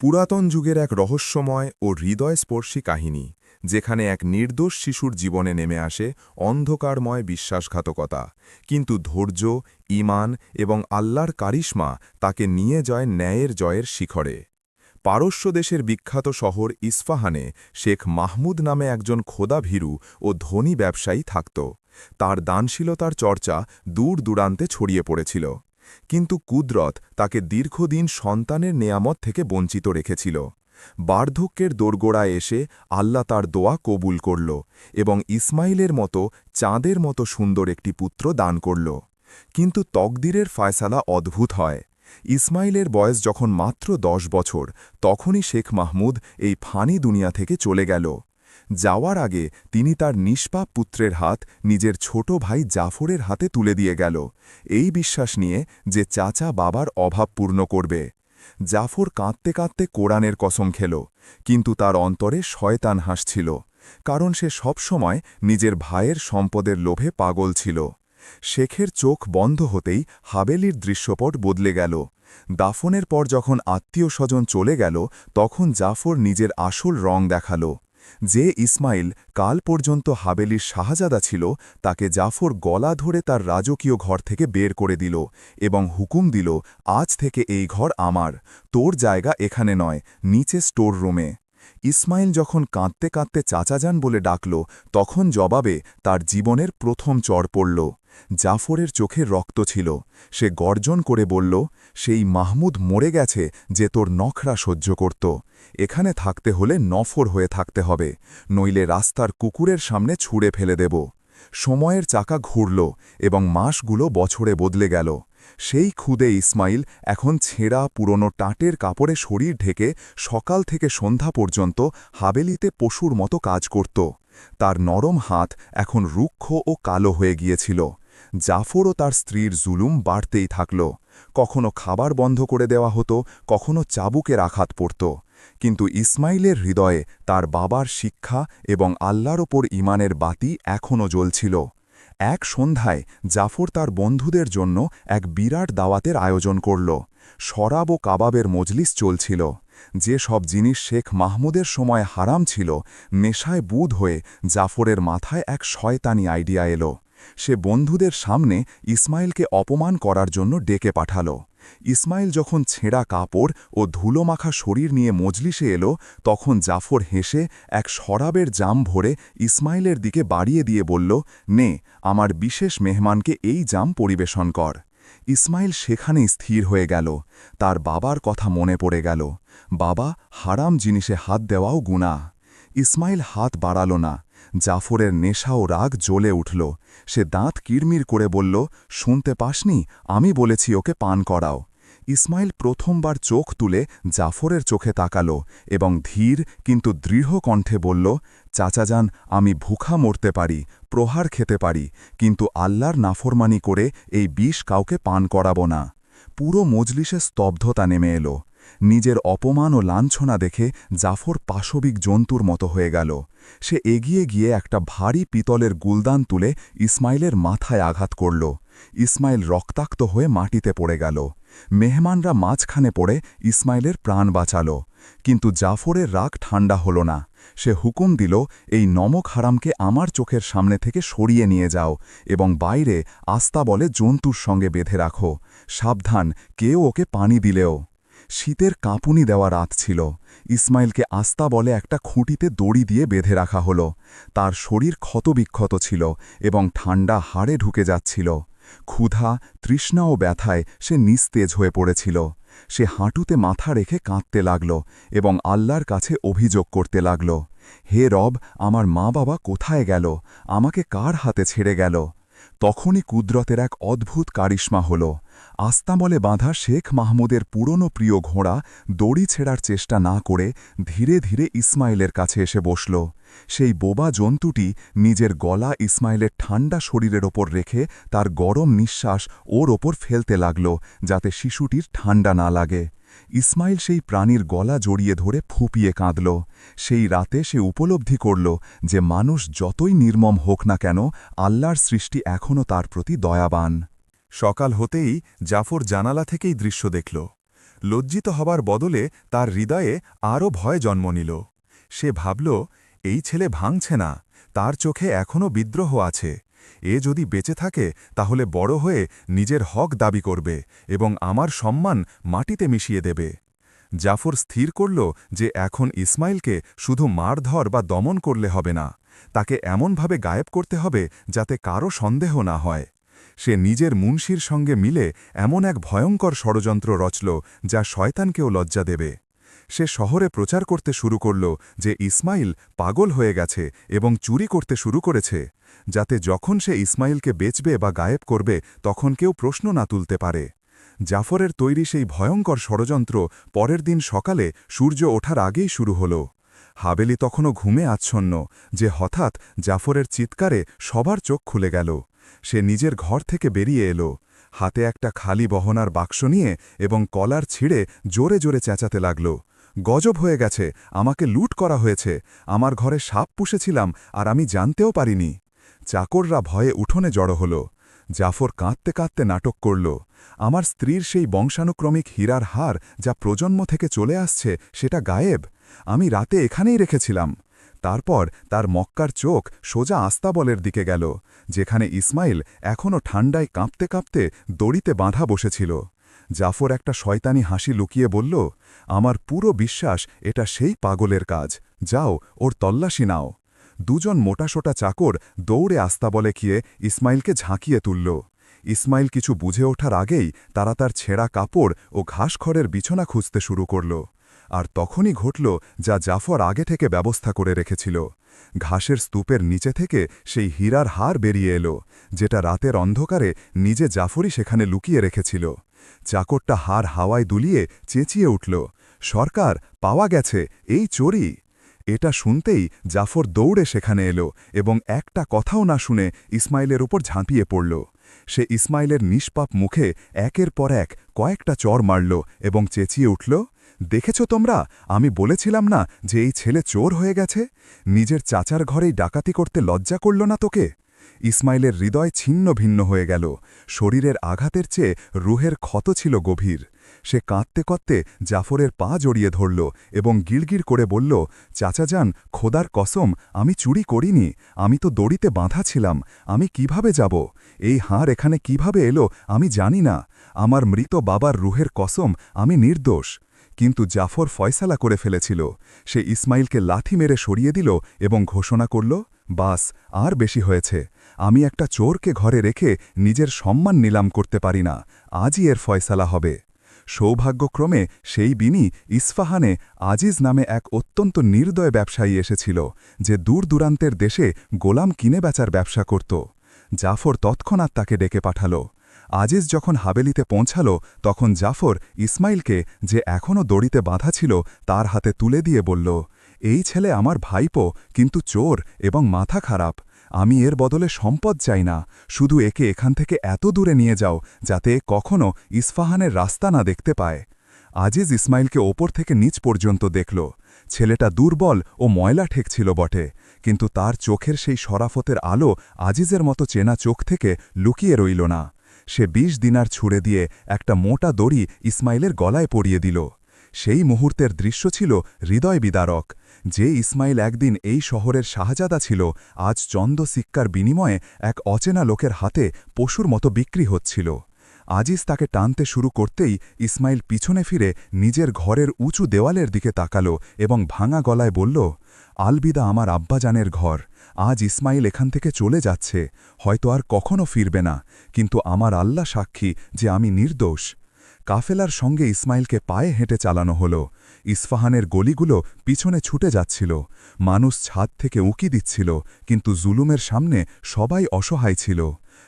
পুরাতন যুগের এক রহস্যময় ও হৃদয়স্পর্শী কাহিনী, যেখানে এক নির্দোষ শিশুর জীবনে নেমে আসে অন্ধকারময় বিশ্বাসঘাতকতা। কিন্তু ধৈর্য ইমান এবং আল্লাহর কারিশ্মা তাকে নিয়ে যায় ন্যায়ের জয়ের শিখরে। পারস্য দেশের বিখ্যাত শহর ইস্ফাহানে শেখ মাহমুদ নামে একজন খোদা ভীরু ও ধনী ব্যবসায়ী থাকত। তার দানশীলতার চর্চা দূর দূরান্তে ছড়িয়ে পড়েছিল। কিন্তু কুদরত তাকে দীর্ঘদিন সন্তানের নেয়ামত থেকে বঞ্চিত রেখেছিল। বার্ধক্যের দোরগোড়ায় এসে আল্লাহ তার দোয়া কবুল করল এবং ইসমাইলের মতো চাঁদের মতো সুন্দর একটি পুত্র দান করল। কিন্তু তকদিরের ফায়সালা অদ্ভুত হয়। ইসমাইলের বয়স যখন মাত্র দশ বছর, তখনই শেখ মাহমুদ এই ফানি দুনিয়া থেকে চলে গেল। যাওয়ার আগে তিনি তার নিষ্পাপ পুত্রের হাত নিজের ছোট ভাই জাফরের হাতে তুলে দিয়ে গেল। এই বিশ্বাস নিয়ে যে চাচা বাবার অভাব পূর্ণ করবে। জাফর কাঁদতে কাঁদতে কোরআনের কসম খেল, কিন্তু তার অন্তরে শয়তান হাসছিল, কারণ সে সবসময় নিজের ভাইয়ের সম্পদের লোভে পাগল ছিল। শেখের চোখ বন্ধ হতেই হাবেলির দৃশ্যপট বদলে গেল। দাফনের পর যখন আত্মীয় স্বজন চলে গেল, তখন জাফর নিজের আসল রং দেখাল। যে ইসমাইল কাল পর্যন্ত হাবেলির শাহজাদা ছিল, তাকে জাফর গলা ধরে তার রাজকীয় ঘর থেকে বের করে দিল এবং হুকুম দিল, আজ থেকে এই ঘর আমার, তোর জায়গা এখানে নয়, নিচে স্টোর রুমে ইসমাইল যখন কাঁদতে কাঁদতে চাচা যান বলে ডাকল, তখন জবাবে তার জীবনের প্রথম চর পড়ল। জাফরের চোখে রক্ত ছিল। সে গর্জন করে বলল, সেই মাহমুদ মরে গেছে যে তোর নখরা সহ্য করত। এখানে থাকতে হলে নফর হয়ে থাকতে হবে, নইলে রাস্তার কুকুরের সামনে ছুঁড়ে ফেলে দেব। সময়ের চাকা ঘুরল এবং মাসগুলো বছরে বদলে গেল। সেই খুদে ইসমাইল এখন ছেঁড়া পুরনো টাটের কাপড়ে শরীর ঢেকে সকাল থেকে সন্ধ্যা পর্যন্ত হাবেলিতে পশুর মতো কাজ করত। তার নরম হাত এখন রুক্ষ ও কালো হয়ে গিয়েছিল। জাফরও তার স্ত্রীর জুলুম বাড়তেই থাকল। কখনো খাবার বন্ধ করে দেওয়া হতো, কখনো চাবুকের আঘাত পড়ত। কিন্তু ইসমাইলের হৃদয়ে তার বাবার শিক্ষা এবং আল্লাহর ওপর ইমানের বাতি এখনও জ্বলছিল। এক সন্ধ্যায় জাফর তার বন্ধুদের জন্য এক বিরাট দাওয়াতের আয়োজন করল। শরাব ও কাবাবের মজলিস চলছিল। যে সব জিনিস শেখ মাহমুদের সময় হারাম ছিল, নেশায় বুধ হয়ে জাফরের মাথায় এক শয়তানি আইডিয়া এলো। সে বন্ধুদের সামনে ইসমাইলকে অপমান করার জন্য ডেকে পাঠাল। ইসমাইল যখন ছেঁড়া কাপড় ও ধুলোমাখা শরীর নিয়ে মজলিসে এলো, তখন জাফর হেসে এক শরাবের জাম ভরে ইসমাইলের দিকে বাড়িয়ে দিয়ে বলল, নে, আমার বিশেষ মেহমানকে এই জাম পরিবেশন কর। ইসমাইল সেখানেই স্থির হয়ে গেল। তার বাবার কথা মনে পড়ে গেল। বাবা, হারাম জিনিসে হাত দেওয়াও গুণা ইসমাইল হাত বাড়াল না। জাফরের নেশা ও রাগ জ্বলে উঠল। সে দাঁত কিরমির করে বলল, শুনতে পাসনি, আমি বলেছি ওকে পান করাও। ইসমাইল প্রথমবার চোখ তুলে জাফরের চোখে তাকাল এবং ধীর কিন্তু দৃঢ় কণ্ঠে বলল, চাচাজান, আমি ভুখা মরতে পারি, প্রহার খেতে পারি, কিন্তু আল্লাহর নাফরমানি করে এই বিষ কাউকে পান করাব না। পুরো মজলিসে স্তব্ধতা নেমে এলো। নিজের অপমান ও লাঞ্ছনা দেখে জাফর পাশবিক জন্তুর মতো হয়ে গেল। সে এগিয়ে গিয়ে একটা ভারী পিতলের গুলদান তুলে ইসমাইলের মাথায় আঘাত করল। ইসমাইল রক্তাক্ত হয়ে মাটিতে পড়ে গেল। মেহমানরা মাঝখানে পড়ে ইসমাইলের প্রাণ বাঁচাল। কিন্তু জাফরের রাগ ঠান্ডা হল না। সে হুকুম দিল, এই নমক হারামকে আমার চোখের সামনে থেকে সরিয়ে নিয়ে যাও এবং বাইরে আস্তা বলে জন্তুর সঙ্গে বেঁধে রাখো। সাবধান, কেউ ওকে পানি দিলেও। শীতের কাঁপুনি দেওয়া রাত ছিল। ইসমাইলকে আস্তা বলে একটা খুঁটিতে দড়ি দিয়ে বেঁধে রাখা হল। তার শরীর ক্ষতবিক্ষত ছিল এবং ঠান্ডা হাড়ে ঢুকে যাচ্ছিল। ক্ষুধা, তৃষ্ণা ও ব্যথায় সে নিস্তেজ হয়ে পড়েছিল। সে হাঁটুতে মাথা রেখে কাঁদতে লাগল এবং আল্লাহর কাছে অভিযোগ করতে লাগল, হে রব, আমার মা বাবা কোথায় গেল? আমাকে কার হাতে ছেড়ে গেল? তখনই কুদরতের এক অদ্ভুত কারিশ্মা হল। আস্তামলে বাঁধা শেখ মাহমুদের পুরনো প্রিয় ঘোড়া দড়ি ছেড়ার চেষ্টা না করে ধীরে ধীরে ইসমাইলের কাছে এসে বসল। সেই বোবা জন্তুটি নিজের গলা ইসমাইলের ঠান্ডা শরীরের ওপর রেখে তার গরম নিঃশ্বাস ওর ওপর ফেলতে লাগল যাতে শিশুটির ঠান্ডা না লাগে। ইসমাইল সেই প্রাণীর গলা জড়িয়ে ধরে ফুপিয়ে কাঁদল। সেই রাতে সে উপলব্ধি করল যে মানুষ যতই নির্মম হোক না কেন আল্লাহর সৃষ্টি এখনও তার প্রতি দয়াবান। সকাল হতেই জাফর জানালা থেকেই দৃশ্য দেখল। লজ্জিত হবার বদলে তার হৃদয়ে আরও ভয় জন্ম নিল। সে ভাবল, এই ছেলে ভাঙছে না, তার চোখে এখনও বিদ্রোহ আছে। এ যদি বেঁচে থাকে, তাহলে বড় হয়ে নিজের হক দাবি করবে এবং আমার সম্মান মাটিতে মিশিয়ে দেবে। জাফর স্থির করল যে এখন ইসমাইলকে শুধু মারধর বা দমন করলে হবে না, তাকে এমনভাবে গায়েব করতে হবে যাতে কারও সন্দেহ না হয়। সে নিজের মুন্সির সঙ্গে মিলে এমন এক ভয়ঙ্কর ষড়যন্ত্র রচল যা শয়তানকেও লজ্জা দেবে। সে শহরে প্রচার করতে শুরু করল যে ইসমাইল পাগল হয়ে গেছে এবং চুরি করতে শুরু করেছে, যাতে যখন সে ইসমাইলকে বেচবে বা গায়েব করবে, তখন কেউ প্রশ্ন না তুলতে পারে। জাফরের তৈরি সেই ভয়ঙ্কর ষড়যন্ত্র পরের দিন সকালে সূর্য ওঠার আগেই শুরু হল। হাবেলি তখনও ঘুমে আচ্ছন্ন, যে হঠাৎ জাফরের চিৎকারে সবার চোখ খুলে গেল। সে নিজের ঘর থেকে বেরিয়ে এলো। হাতে একটা খালি বহনার বাক্স নিয়ে এবং কলার ছিঁড়ে জোরে জোরে চেঁচাতে লাগল। গজব হয়ে গেছে, আমাকে লুট করা হয়েছে, আমার ঘরে সাপ পুষেছিলাম আর আমি জানতেও পারিনি। চাকররা ভয়ে উঠোনে জড়ো হল। জাফর কাঁদতে কাঁদতে নাটক করল। আমার স্ত্রীর সেই বংশানুক্রমিক হীরার হার যা প্রজন্ম থেকে চলে আসছে, সেটা গায়েব। আমি রাতে এখানেই রেখেছিলাম। তারপর তার মক্কার চোখ সোজা আস্তাবলের দিকে গেল, যেখানে ইসমাইল এখনও ঠান্ডায় কাঁপতে কাঁপতে দড়িতে বাঁধা বসেছিল। জাফর একটা শয়তানি হাসি লুকিয়ে বলল, আমার পুরো বিশ্বাস এটা সেই পাগলের কাজ, যাও ওর তল্লাশি নাও। দুজন মোটাসোটা চাকর দৌড়ে আস্তাবলে গিয়ে ইসমাইলকে ঝাঁকিয়ে তুলল। ইসমাইল কিছু বুঝে ওঠার আগেই তারা তার ছেঁড়া কাপড় ও ঘাসখড়ের বিছনা খুঁজতে শুরু করল। আর তখনই ঘটল যা জাফর আগে থেকে ব্যবস্থা করে রেখেছিল। ঘাসের স্তূপের নিচে থেকে সেই হীরার হার বেরিয়ে এলো, যেটা রাতের অন্ধকারে নিজে জাফরই সেখানে লুকিয়ে রেখেছিল। চাকরটা হার হাওয়ায় দুলিয়ে চেঁচিয়ে উঠল, সরকার, পাওয়া গেছে, এই চোরি এটা শুনতেই জাফর দৌড়ে সেখানে এলো এবং একটা কথাও না শুনে ইসমাইলের উপর ঝাঁপিয়ে পড়ল। সে ইসমাইলের নিষ্পাপ মুখে একের পর এক কয়েকটা চর মারল এবং চেঁচিয়ে উঠল দেখেছ তোমরা? আমি বলেছিলাম না যে এই ছেলে চোর হয়ে গেছে? নিজের চাচার ঘরেই ডাকাতি করতে লজ্জা করল না তোকে? ইসমাইলের হৃদয় ছিন্ন ভিন্ন হয়ে গেল। শরীরের আঘাতের চেয়ে রুহের ক্ষত ছিল গভীর। সে কাঁদতে কাঁদতে জাফরের পা জড়িয়ে ধরল এবং গিড়গিড় করে বলল, চাচা যান, খোদার কসম, আমি চুরি করিনি। আমি তো দড়িতে বাঁধা ছিলাম। আমি কীভাবে যাব? এই হার এখানে কীভাবে এলো আমি জানি না। আমার মৃত বাবার রুহের কসম, আমি নির্দোষ। কিন্তু জাফর ফয়সালা করে ফেলেছিল। সে ইসমাইলকে লাথি মেরে সরিয়ে দিল এবং ঘোষণা করল, বাস, আর বেশি হয়েছে। আমি একটা চোরকে ঘরে রেখে নিজের সম্মান নিলাম করতে পারি না। আজই এর ফয়সালা হবে। সৌভাগ্যক্রমে সেই বিনি ইস্ফাহানে আজিজ নামে এক অত্যন্ত নির্দয় ব্যবসায়ী এসেছিল, যে দূর দূরান্তের দেশে গোলাম কিনে বেচার ব্যবসা করত। জাফর তৎক্ষণাৎ তাকে ডেকে পাঠাল। আজিজ যখন হাবেলিতে পৌঁছাল, তখন জাফর ইসমাইলকে যে এখনও দড়িতে বাঁধা ছিল, তার হাতে তুলে দিয়ে বলল, এই ছেলে আমার ভাইপো, কিন্তু চোর এবং মাথা খারাপ। আমি এর বদলে সম্পদ চাই না। শুধু একে এখান থেকে এত দূরে নিয়ে যাও, যাতে কখনও ইস্ফাহানের রাস্তা না দেখতে পায়। আজিজ ইসমাইলকে ওপর থেকে নিচ পর্যন্ত দেখল। ছেলেটা দুর্বল ও ময়লা ঠেকছিল বটে, কিন্তু তার চোখের সেই সরাফতের আলো আজিজের মতো চেনা চোখ থেকে লুকিয়ে রইল না। সে বিশ দিনার ছুড়ে দিয়ে একটা মোটা দড়ি ইসমাইলের গলায় পরিয়ে দিল। সেই মুহূর্তের দৃশ্য ছিল হৃদয় বিদারক যে ইসমাইল একদিন এই শহরের শাহজাদা ছিল, আজ চন্দ সিক্কার বিনিময়ে এক অচেনা লোকের হাতে পশুর মতো বিক্রি হচ্ছিল। আজিজ তাকে টানতে শুরু করতেই ইসমাইল পিছনে ফিরে নিজের ঘরের উঁচু দেওয়ালের দিকে তাকালো এবং ভাঙা গলায় বলল, আলবিদা আমার আব্বাজানের ঘর। আজ ইসমাইল এখান থেকে চলে যাচ্ছে। হয়তো আর কখনও ফিরবে না, কিন্তু আমার আল্লাহ সাক্ষী যে আমি নির্দোষ। কাফেলার সঙ্গে ইসমাইলকে পায়ে হেঁটে চালানো হল। ইস্ফাহানের গলিগুলো পিছনে ছুটে যাচ্ছিল। মানুষ ছাদ থেকে উঁকি দিচ্ছিল, কিন্তু জুলুমের সামনে সবাই অসহায় ছিল।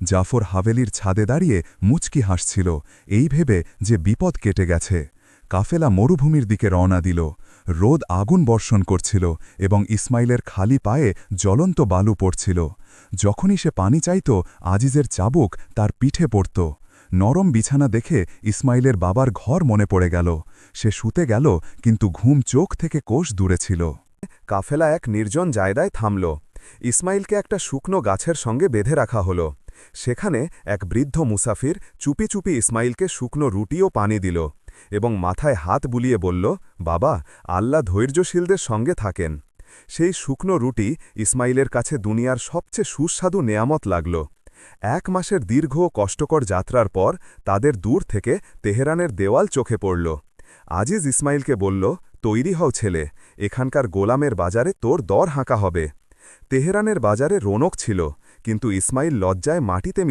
জাফর হাভেলির ছাদে দাঁড়িয়ে মুচকি হাসছিল, এই ভেবে যে বিপদ কেটে গেছে। কাফেলা মরুভূমির দিকে রওনা দিল। রোদ আগুন বর্ষণ করছিল এবং ইসমাইলের খালি পায়ে জ্বলন্ত বালু পড়ছিল। যখনই সে পানি চাইত, আজিজের চাবুক তার পিঠে পড়ত। নরম বিছানা দেখে ইসমাইলের বাবার ঘর মনে পড়ে গেল। সে শুতে গেল, কিন্তু ঘুম চোখ থেকে কোষ দূরে ছিল। কাফেলা এক নির্জন জায়গায় থামল। ইসমাইলকে একটা শুকনো গাছের সঙ্গে বেঁধে রাখা হল। সেখানে এক বৃদ্ধ মুসাফির চুপি চুপি ইসমাইলকে শুকনো রুটি ও পানি দিল। এবং মাথায় হাত বুলিয়ে বলল, বাবা, আল্লাহ ধৈর্যশীলদের সঙ্গে থাকেন। সেই শুকনো রুটি ইসমাইলের কাছে দুনিয়ার সবচেয়ে সুস্বাদু নেয়ামত লাগল। এক মাসের দীর্ঘ কষ্টকর যাত্রার পর তাদের দূর থেকে তেহরানের দেওয়াল চোখে পড়ল। আজিজ ইসমাইলকে বলল, তৈরি হও ছেলে, এখানকার গোলামের বাজারে তোর দর হাঁকা হবে। তেহরানের বাজারে রোনক ছিল, কিন্তু ইসমাইল লজ্জায় মাটিতে